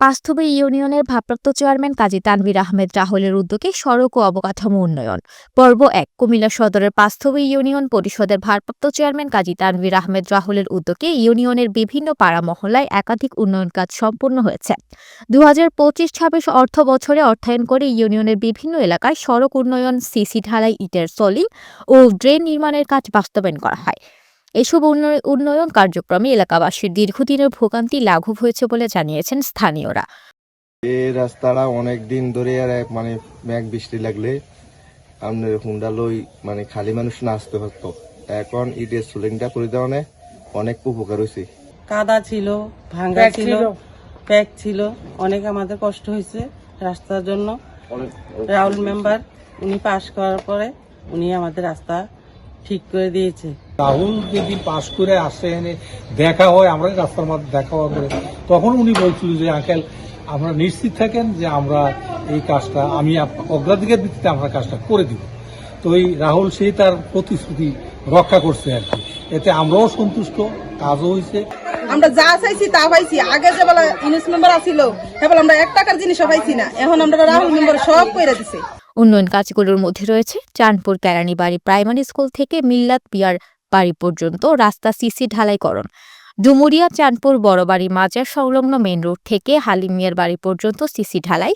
পাঁচথবি ইউনিয়নের ভারপ্রাপ্ত চেয়ারম্যান কাজী তানভীর আহমেদ রাহুলের উদ্যোগে সড়ক ও অবকাঠামো উন্নয়ন। পর্ব এক, কুমিল্লা সদরের পাঁচথবি ইউনিয়ন পরিষদের ভারপ্রাপ্ত চেয়ারম্যান কাজী তানভীর আহমেদ রাহুলের উদ্যোগে ইউনিয়নের বিভিন্ন পাড়া মহল্লায় একাধিক উন্নয়ন কাজ সম্পূর্ণ হয়েছে। দু হাজার পঁচিশ ছাব্বিশ অর্থ বছরে অর্থায়ন করে ইউনিয়নের বিভিন্ন এলাকায় সড়ক উন্নয়ন, সিসি ঢালাই, ইটের সলিং ও ড্রেন নির্মাণের কাজ বাস্তবায়ন করা হয়। এসব উন্নয়- উন্নয়ন কার্যক্রমে এলাকাবাসীর দীর্ঘদিনের ভোগান্তি লাঘব হয়েছে বলে জানিয়েছেন স্থানীয়রা। এই রাস্তাটা অনেক দিন ধরে আর এক মানে মেঘ বৃষ্টি লাগলে আপনার হুন্ডা লই মানে খালি মানুষ না আসতে পারতো। এখন ইটের সুলিংটা করে দেওয়া অনেক উপকার হয়েছে। কাদা ছিল ভাঙ্গা ছিল প্যাক ছিল অনেক আমাদের কষ্ট হয়েছে রাস্তার জন্য। রাহুল মেম্বার উনি পাশ করার পরে উনি আমাদের রাস্তা ঠিক করে দিয়েছে। রাহুল যদি পাশ করে আসে এনে দেখা হয় আমরা রাস্তার মধ্যে দেখা হবে তখন উনি বলছিল যে আঙ্কেল আমরা নিশ্চিত থাকেন যে আমরা এই কাজটা আমি আপ- অগ্রাধিকার ভিত্তিতে আমরা কাজটা করে দিব। তো এই রাহুল সেই তার প্রতিশ্রুতি রক্ষা করছে আর কি। এতে আমরাও সন্তুষ্ট কাজও হয়েছে। আমরা যা চাইছি তা পাইছি। আগে যে বলে ইউনিস মেম্বার আসিল হেবল আমরা এক টাকার জিনিসও পাইছি না। এখন আমরা রাহুল মেম্বার সব করে দিছে। উন্নয়ন কাজগুলোর মধ্যে রয়েছে। চাঁদপুর কেরানীবাড়ি প্রাইমারি স্কুল থেকে মিল্লাত পিয়ার বাড়ি পর্যন্ত রাস্তা সিসি ঢালাইকরণ। ডুমুরিয়া, চাঁদপুর, বড়বাড়ি, মাজার সংলগ্ন মেন রোড থেকে হালিম মিয়ার বাড়ি পর্যন্ত সিসি ঢালাই।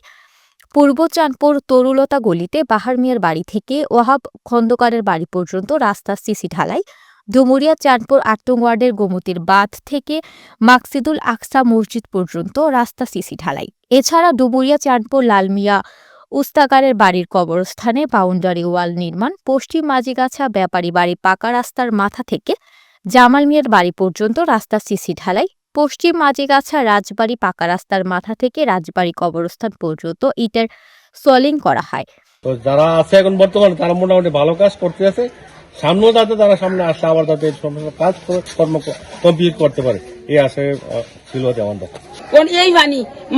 পূর্ব চাঁদপুর তরুলতা গলিতে বাহার মিয়ার বাড়ি থেকে ওয়াহাব খন্দকারের বাড়ি পর্যন্ত রাস্তা সিসি ঢালাই। ডুমুরিয়া, চাঁদপুর আটটং ওয়ার্ডের গোমতির বাঁধ থেকে মাকসিদুল আকসা মসজিদ পর্যন্ত রাস্তা সিসি ঢালাই। এছাড়া ডুমুরিয়া, চাঁদপুর, লালমিয়া উস্তাকারের বাড়ির কবরস্থানে বাউন্ডারি ওয়াল নির্মাণ, পশ্চিম মাঝিগাছা ব্যাপারী বাড়ি পাকা রাস্তার মাথা থেকে জামাল মিয়ার বাড়ি পর্যন্ত রাস্তা সিসি ঢালাই, পশ্চিম মাঝিগাছা রাজবাড়ি পাকা রাস্তার মাথা থেকে রাজবাড়ি কবরস্থান পর্যন্ত ইটের সলিং করা হয়। তো যারা আছে এখন বর্তমানে, তারা মোটামুটি ভালো কাজ করতে আছে সামনেও যাতে তারা সামনে আসে, আবার সমস্ত কাজ কর্ম কমপ্লিট করতে পারে। এই আসে ছিল কোন এই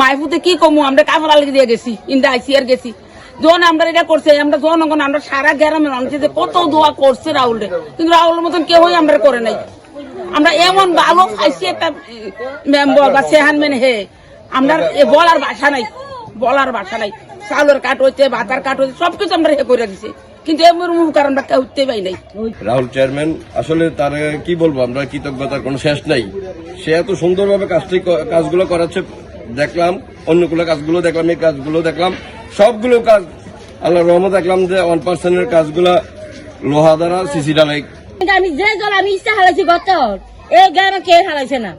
মাইফুতে কি কমু? আমরা দিয়ে গেছি, ইন্দা গেছি। যখন আমরা এটা করছে, আমরা জনগণ আমরা সারা গ্রামের মানুষের যে কত দোয়া করছে রাহুল রে। কিন্তু রাহুলের মতন কেউই আমরা করে নাই। আমরা এমন ভালো খাইছি একটা মেম্বার বা চেহান মেন হে। আমরা বলার ভাষা নাই। বলার ভাষা নাই। চাউলের কাট হইতে ভাতার কাট হইতে সবকিছু আমরা হে করে দিছে। কিন্তু এমন মুখ কারণ আমরা কেউ উঠতে পাই নাই। রাহুল চেয়ারম্যান আসলে তার কি বলব আমরা কৃতজ্ঞতার কোনো শেষ নাই। সে এত সুন্দরভাবে কাজটি কাজগুলো করাচ্ছে দেখলাম অন্যগুলো কাজগুলো দেখলাম এই কাজগুলো দেখলাম। সবগুলো কাজ আল্লাহ রহমত দেখলাম যে ওয়ান পার্সেন্টের কাজগুলা লোহা দ্বারা সিসি ডালাই আমি যে জল আমি ইচ্ছা হারাইছি গত এই গ্রামে কে হারাইছে না?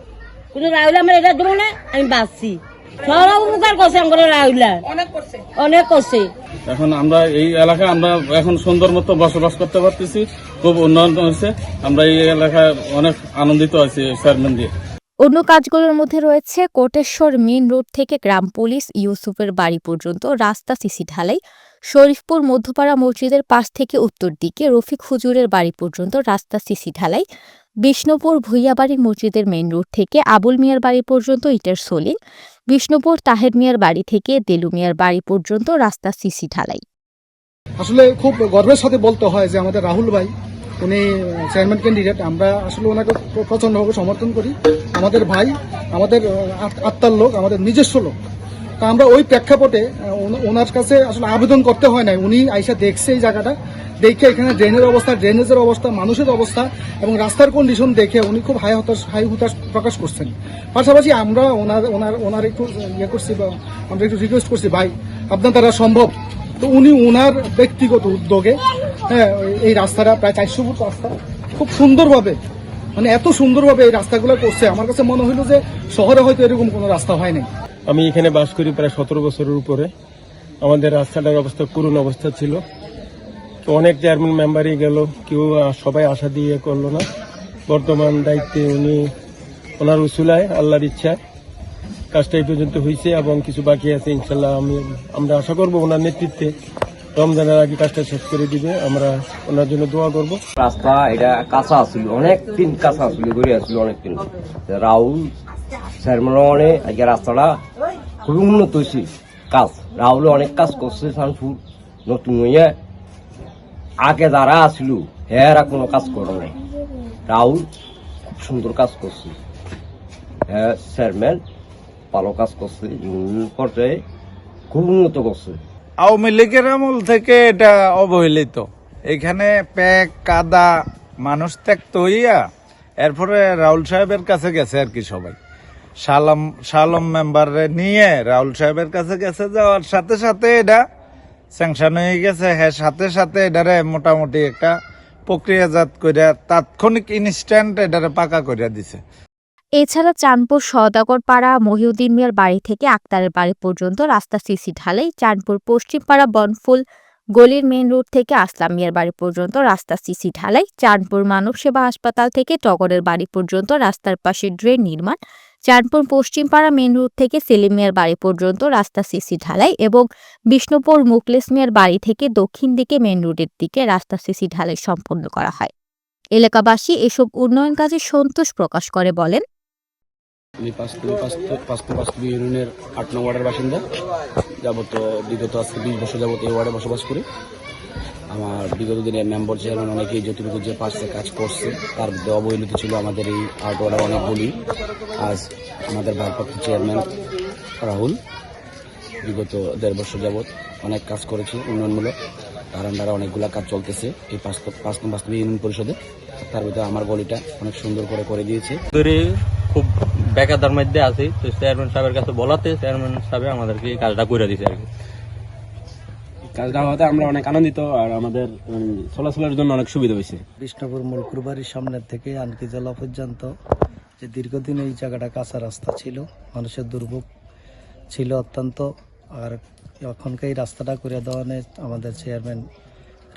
কিন্তু রাহুল আমার এটা দেবো না আমি বাঁচছি। সব উপকার করছে আমার রাহুলা অনেক করছে। এখন আমরা এই এলাকায় আমরা এখন সুন্দর মতো বসবাস করতে পারতেছি খুব উন্নয়ন হয়েছে। আমরা এই এলাকায় অনেক আনন্দিত আছি চেয়ারম্যান দিয়ে। অন্য কাজগুলোর মধ্যে রয়েছে কোটেশ্বর মেইন রোড থেকে গ্রাম পুলিশ ইউসুফের বাড়ি পর্যন্ত রাস্তা সিসি ঢালাই। শরীফপুর মধ্যপাড়া মসজিদের পাশ থেকে উত্তর দিকে রফিক হুজুরের বাড়ি পর্যন্ত রাস্তা সিসি ঢালাই। বিষ্ণুপুর ভুইয়াবাড়ি মসজিদের মেইন রোড থেকে আবুল মিয়ার বাড়ি পর্যন্ত ইটের সোলিং বিষ্ণুপুর তাহের মিয়ার বাড়ি থেকে দেলু মিয়ার বাড়ি পর্যন্ত রাস্তা সিসি ঢালাই। আসলে খুব গর্বের সাথে বলতে হয় যে আমাদের রাহুল ভাই, উনি চেয়ারম্যান ক্যান্ডিডেট আমরা আসলে ওনাকে প্র- প্রচণ্ডভাবে সমর্থন করি। আমাদের ভাই, আমাদের আত্মার লোক, আমাদের নিজস্ব লোক। তা আমরা ওই প্রেক্ষাপটে ওনার কাছে আসলে আবেদন করতে হয় নাই। উনি আইসা দেখছে এই জায়গাটা। দেখে এখানে ড্রেনের অবস্থা ড্রেনেজের অবস্থা, মানুষের অবস্থা এবং রাস্তার কন্ডিশন দেখে উনি খুব হাই হতাশ হাই হতাশ প্রকাশ করছেন। পাশাপাশি আমরা ওনার ওনার ওনার একটু ইয়ে করছি বা আমরা একটু রিকোয়েস্ট করছি, ভাই, আপনার দ্বারা সম্ভব? তো উনি ওনার ব্যক্তিগত উদ্যোগে হ্যাঁ এই রাস্তাটা প্রায় চারশো ফুট রাস্তা, খুব সুন্দরভাবে মানে এত সুন্দরভাবে এই রাস্তাগুলো করছে। আমার কাছে মনে হলো যে শহরে হয়তো এরকম কোনো রাস্তা হয় নাই। আমি এখানে বাস করি প্রায় সতেরো বছরের উপরে। আমাদের রাস্তাটার অবস্থা করুণ অবস্থা ছিল। তো অনেক চেয়ারম্যান মেম্বারই গেল, কেউ সবাই আশা দিয়ে করল না। বর্তমান দায়িত্বে উনি ওনার উসুলায়, আল্লাহর ইচ্ছায়। কাজটা এই পর্যন্ত হয়েছে এবং কিছু বাকি আছে, ইনশাল্লাহ আমি, আমরা আশা করব ওনার নেতৃত্বে রমজানের আগে কাজটা শেষ করে দিবে। আমরা ওনার জন্য দোয়া করব। রাস্তা, এটা কাঁচা আছিল, অনেক দিন কাঁচা আছিল ঘুরে আসছিল অনেক দিন। রাহুল চেয়ারম্যানে আজকে রাস্তাটা খুবই উন্নত হয়েছে কাজ। রাহুল অনেক কাজ করছে সানপুর নতুন হইয়া আগে যারা আসছিল হেরা কোনো কাজ করে নাই। রাহুল খুব সুন্দর কাজ করছে। হ্যাঁ চেয়ারম্যান ভালো কাজ করছে পর্যায়ে খুব উন্নত করছে। আওয়ামী লীগের আমল থেকে এটা অবহেলিত। এখানে প্যাক, কাদা, মানুষ ত্যাক্ত হইয়া এরপরে রাহুল সাহেবের কাছে গেছে আর কি সবাই। সালাম, সালম মেম্বারে নিয়ে রাহুল সাহেবের কাছে গেছে যাওয়ার সাথে সাথে এটা স্যাংশন হয়ে গেছে। হ্যাঁ সাথে সাথে এটারে মোটামুটি একটা প্রক্রিয়াজাত করিয়া তাৎক্ষণিক ইনস্ট্যান্ট এটারে পাকা করিয়া দিছে। এছাড়া চাঁদপুর সওদাগর পাড়া মহিউদ্দিন মিয়ার বাড়ি থেকে আক্তারের বাড়ি পর্যন্ত রাস্তা সিসি ঢালাই চাঁদপুর পশ্চিম পাড়া বনফুল গলির মেইন রোড থেকে আসলাম মিয়ার বাড়ি পর্যন্ত রাস্তা সিসি ঢালাই। চাঁদপুর মানব সেবা হাসপাতাল থেকে টগরের বাড়ি পর্যন্ত রাস্তার পাশে ড্রেন নির্মাণ। চাঁদপুর পশ্চিম পাড়া মেইন রোড থেকে সেলিম মিয়ার বাড়ি পর্যন্ত রাস্তা সিসি ঢালাই এবং বিষ্ণুপুর মুকলেস মিয়ার বাড়ি থেকে দক্ষিণ দিকে মেন রোডের দিকে রাস্তা সিসি ঢালাই সম্পন্ন করা হয়। এলাকাবাসী এসব উন্নয়ন কাজে সন্তোষ প্রকাশ করে বলেন আট বাসিন্দা। যাবত বিগত আজকে বিশ বছর যাবত এই ওয়ার্ডে বসবাস করি। আমার বিগত দিনে মেম্বার চেয়ারম্যান অনেকেই যতটুকু যে পাশে কাজ করছে, তার মধ্যে অবহেলিত ছিল আমাদের এই আট ওয়ার্ডের অনেকগুলি। আজ আমাদের ভারপ্রাপ্ত চেয়ারম্যান রাহুল বিগত দেড় বছর যাবত অনেক কাজ করেছে উন্নয়নমূলক। তার আন্ডারে অনেকগুলা কাজ চলতেছে এই পাঁচ পাঁচ বাস্তব ইউনিয়ন পরিষদে। তার ভিতরে আমার গলিটা অনেক সুন্দর করে করে দিয়েছে। খুব বেকারদার মধ্যে আছি। তো চেয়ারম্যান সাহেবের কাছে বলাতে চেয়ারম্যান সাহেব আমাদেরকে এই কাজটা করে দিয়েছে আর কি। কাজটা হওয়াতে আমরা অনেক আনন্দিত আর আমাদের চলাচলের জন্য অনেক সুবিধা হয়েছে। বিষ্ণুপুর মূলকুর বাড়ির সামনের থেকে আনকিজলা পর্যন্ত যে দীর্ঘদিন এই জায়গাটা কাঁচা রাস্তা ছিল মানুষের দুর্ভোগ ছিল অত্যন্ত। আর এখনকার এই রাস্তাটা করে দেওয়ানে আমাদের চেয়ারম্যান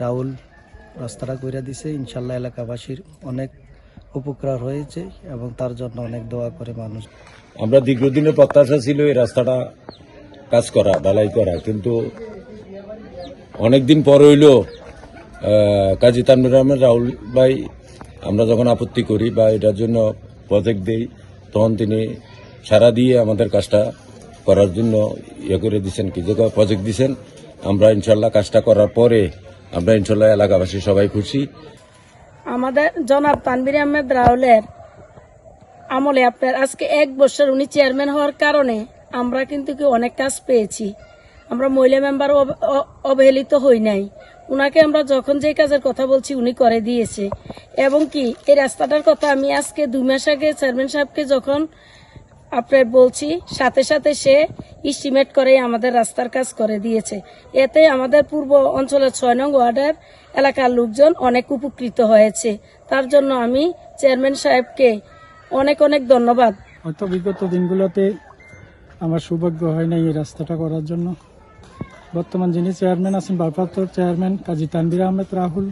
রাহুল রাস্তাটা করে দিছে। ইনশাল্লাহ এলাকাবাসীর অনেক উপকার হয়েছে এবং তার জন্য অনেক দোয়া করে মানুষ। আমরা দীর্ঘদিনের প্রত্যাশা ছিল এই রাস্তাটা কাজ করা ঢালাই করা কিন্তু অনেকদিন পর হইল কাজী তানবির রহমান রাহুল ভাই, আমরা যখন আপত্তি করি বা এটার জন্য প্রজেক্ট দেই, তখন তিনি সারা দিয়ে আমাদের কাজটা করার জন্য ইয়ে করে দিচ্ছেন কি, যে প্রজেক্ট দিচ্ছেন আমরা ইনশাল্লাহ কাজটা করার পরে আমরা ইনশাল্লাহ এলাকাবাসী সবাই খুশি। আমাদের জনাব তানবির আহমেদ রাহুলের আমলে আপনার আজকে এক বছর উনি চেয়ারম্যান হওয়ার কারণে আমরা কিন্তু কি অনেক কাজ পেয়েছি। আমরা মহিলা মেম্বার অবহেলিত হই নাই। উনাকে আমরা যখন যে কাজের কথা বলছি, উনি করে দিয়েছে। এবং কি, এই রাস্তাটার কথা আমি আজকে দুই মাস আগে চেয়ারম্যান সাহেবকে যখন আপনার বলছি, সাথে সাথে সে ইস্টিমেট করে আমাদের রাস্তার কাজ করে দিয়েছে। এতে আমাদের পূর্ব অঞ্চলের ছয় নং ওয়ার্ডের এলাকার লোকজন অনেক উপকৃত হয়েছে। তার জন্য আমি চেয়ারম্যান সাহেবকে অনেক অনেক ধন্যবাদ। হয়তো বিগত দিনগুলোতে আমার সৌভাগ্য হয় নাই এই রাস্তাটা করার জন্য। বর্তমান যিনি চেয়ারম্যান আছেন ভারপ্রাপ্ত চেয়ারম্যান কাজী তানবির আহমেদ রাহুল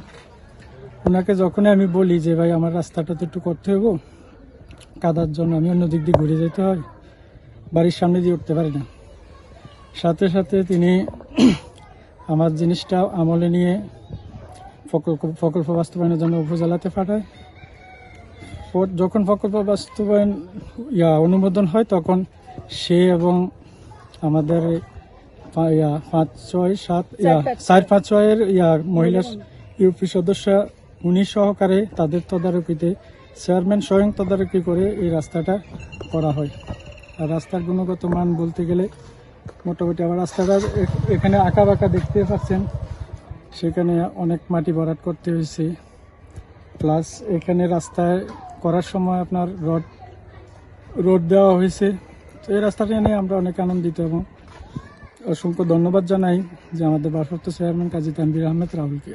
ওনাকে যখনই আমি বলি যে, ভাই, আমার রাস্তাটা তো একটু করতে হব কাদার জন্য আমি অন্য দিক দিয়ে ঘুরে যেতে হয়, বাড়ির সামনে দিয়ে উঠতে পারি না। সাথে সাথে তিনি আমার জিনিসটা আমলে নিয়ে প্রকল্প প্রকল্প বাস্তবায়নের জন্য উপজেলাতে পাঠায়। যখন প্রকল্প বাস্তবায়ন, ইয়া, অনুমোদন হয়, তখন সে এবং আমাদের ইয়া পাঁচ ছয় সাত ইয়া চার পাঁচ ছয়ের ইয়া মহিলা ইউপি সদস্য উনি সহকারে তাদের তদারকিতে চেয়ারম্যান স্বয়ং তদারকি করে এই রাস্তাটা করা হয়। আর রাস্তার গুণগত মান বলতে গেলে মোটামুটি আবার রাস্তাটা এখানে আঁকা বাঁকা দেখতে পাচ্ছেন। সেখানে অনেক মাটি ভরাট করতে হয়েছে। প্লাস এখানে রাস্তায় করার সময় আপনার রড রোড দেওয়া হয়েছে। তো এই রাস্তাটা নিয়ে আমরা অনেক আনন্দিত এবং অসংখ্য ধন্যবাদ জানাই যে আমাদের ভারপ্রাপ্ত চেয়ারম্যান কাজী তানবির আহমেদ রাহুলকে।